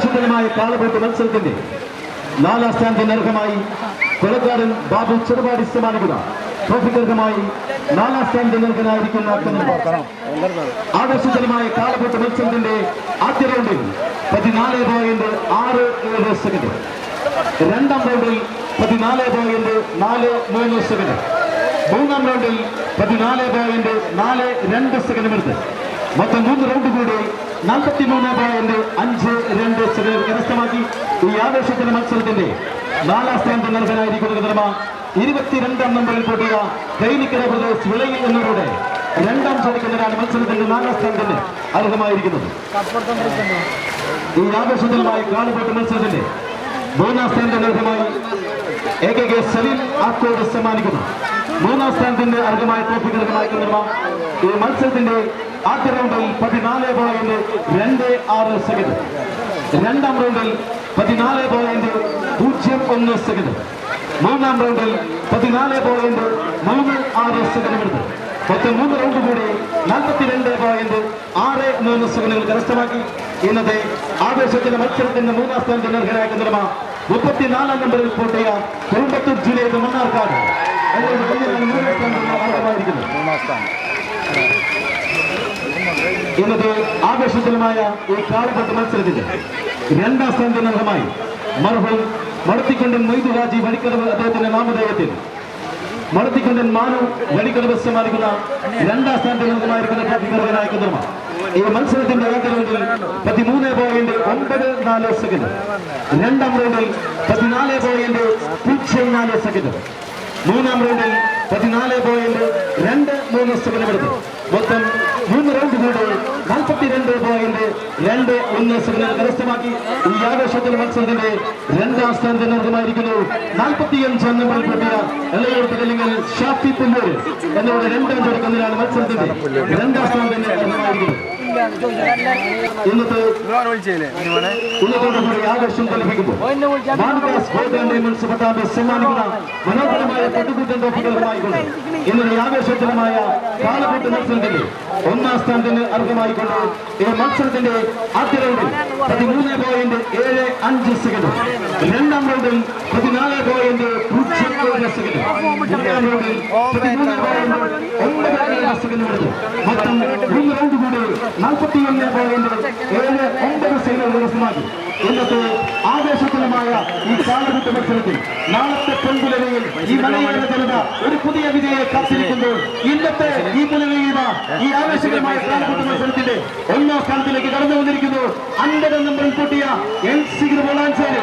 ആവേശകരമായ കാളപൂട്ട് മത്സരത്തിന്റെ നാലാം സ്ഥാനത്തിന് അർഹമായി കൊലക്കാരൻ ബാബു ചെറുപാടി സമ്മാനിക്കുക ട്രോഫിക്കർഹമായി നാലാം സ്ഥാനത്തിന് അർഹനായിരിക്കുന്ന ആകർഷകരമായ കാളപൂട്ട് മത്സരത്തിന്റെ ആദ്യ റൗണ്ടിൽ പതിനാല് പോയിന്റ് ആറ് ഏഴ് സെക്കൻഡ് രണ്ടാം റൗണ്ടിൽ പതിനാല് പോയിന്റ് നാല് മൂന്ന് സെക്കൻഡ് മൂന്നാം റൗണ്ടിൽ പതിനാല് പോയിന്റ് നാല് രണ്ട് സെക്കൻഡ് എടുത്ത് മൊത്തം മൂന്ന് റൗണ്ട് കൂടി നാൽപ്പത്തി മൂന്ന് പോയിന്റ് അഞ്ച് ഈ ആവേശത്തിന്റെ മത്സരത്തിന്റെ നാലാം സ്ഥാനത്ത് നൽകാനായിരിക്കുന്ന നിർമ്മ ഇരുപത്തിരണ്ടാം നമ്പറിൽ പൊട്ടിയ കൈനിക്കര ബ്രദേശ് വിളയിൽ എന്നിവരുടെ രണ്ടാം ചോദിക്കുന്നവരാണ് മത്സരത്തിന്റെ നാലാം സ്ഥാനത്തിന് അർഹമായിരിക്കുന്നത്. ഈ ആവേശത്തിനുമായി കാളുപോട്ട് മത്സരത്തിന്റെ മൂന്നാം സ്ഥാനത്തിന് അർഹമായി A K K Saleem Akkode സമ്മാനിക്കുന്നു. മൂന്നാം സ്ഥാനത്തിന്റെ അർഹമായ ട്രോഫി അർഹമായിരിക്കുന്ന ഈ മത്സരത്തിന്റെ ആദ്യ റൗണ്ടിൽ പതിനാല് പോയിന്റ് രണ്ട് ആറ് സെക്കൻഡ്. രണ്ടാം റൗണ്ടിൽ പതിനാല് പോയിന്റ് പൂജ്യം ഒന്ന് സെക്കൻഡ്. മൂന്നാം റൗണ്ടിൽ പതിനാല് പോയിന്റ് മൂന്ന് ആറ് സെക്കൻഡ് എടുത്തു. മൊത്തം മൂന്ന് റൗണ്ട് കൂടി നാൽപ്പത്തിരണ്ട് പോയിന്റ് ആറ് മൂന്ന് സെക്കൻഡുകൾ കരസ്ഥമാക്കി. ഇന്നത്തെ ആവേശത്തിന്റെ മത്സരത്തിന്റെ മൂന്നാം സ്ഥാനത്തിന് അർഹനായ നിർമ്മ മുപ്പത്തിനാലാം നമ്പറിൽ പൂട്ടിയ കോയമ്പത്തൂർ ജില്ലയിലെ മണ്ണാർക്കാട്. മൂന്നാം അർഹമായിരിക്കുന്നു ഇന്നത്തെ ആവേശജനമായ ഈ കാലഘട്ട മത്സരത്തിൽ രണ്ടാം സ്ഥാനത്തിന് അർഹമായി മർഹും മടത്തിക്കൊണ്ടൻ മൊയ്തു രാജി വഴിക്കടവ് അദ്ദേഹത്തിന്റെ നാമധേയത്തിൽ. മടത്തിക്കൊണ്ടൻ മാനു വഴിക്കടവ് സമ്മാനിക്കുന്ന രണ്ടാം സ്ഥാനത്തിന് അർഹമായിരിക്കുന്ന ട്രാഫിക് ഈ മത്സരത്തിന്റെ ഏറ്റവും റൗണ്ടിൽ പതിമൂന്ന് പോയിന്റ് ഒമ്പത് നാല് സെക്കൻഡ്. രണ്ടാം റൗണ്ടിൽ പതിനാല് പോയിന്റ് പൂജ്യം നാല് സെക്കൻഡ്. മൂന്നാം റൗണ്ടിൽ പതിനാല് പോയിന്റ് രണ്ട് മൂന്ന് സെക്കൻഡ് എടുത്തു. മൊത്തം മൂന്ന് റൗണ്ട് കൂടി നാൽപ്പത്തിരണ്ട് പോയിന്റ് രണ്ട് ഒന്ന് സിഗ്നൽ കരസ്ഥമാക്കി. ഈ ആവേശത്തിൽ മത്സരത്തിന്റെ രണ്ടാം സ്ഥാനത്തിന് അർഹമായിരിക്കുന്നു നാൽപ്പത്തിയഞ്ച് നമ്പറിൽ പൊട്ടിയ എല്ലയോടത്ത് അല്ലെങ്കിൽ ഷാഫി പുല്ലൂർ എന്നിവരുടെ രണ്ടാം ചോദിക്കുന്നതിനാണ് മത്സരത്തിന്റെ രണ്ടാം സ്ഥാനത്തിന്റെ അർഹമായിരിക്കുന്നത് മനോഹരമായ പട്ടുകൂട്ടൻ ട്രോഫികളുമായിക്കൊണ്ട് ഇന്നലെ ആവേശജനമായ കാലകൂട്ട് മത്സരത്തിന്റെ ഒന്നാം സ്ഥാനത്തിന് അർഹമായിക്കൊണ്ട് ഈ മത്സരത്തിന്റെ ആദ്യ റൗണ്ടിൽ പതിമൂന്ന് പോയിന്റ് ഏഴ് അഞ്ച് സെക്കൻഡ് രണ്ടാം റൗണ്ടിൽ പതിനാല് പോയിന്റ് പൂജ്യം ഏഴ് സെക്കൻഡ് മൂന്നാം റൗണ്ടിൽ പതിമൂന്ന് പോയിന്റ് ഒമ്പത് മൂന്ന് റൗണ്ട് കൂടി ഈ കാലഘട്ട മത്സരത്തിൽ നാളത്തെ ഈ മലയാള ജനത ഒരു പുതിയ വിജയെ കാത്തിരിക്കുമ്പോൾ ഇന്നത്തെ ഈ പുലവീത ഈ ആവേശകരമായ കാലഘട്ട മത്സരത്തിന്റെ ഒന്നാം സ്ഥാനത്തിലേക്ക് കടന്നു വന്നിരിക്കുന്നു. അൻപത് നമ്പറിൽ കൂട്ടിയ എൻ സിഗിർ വളാഞ്ചേരി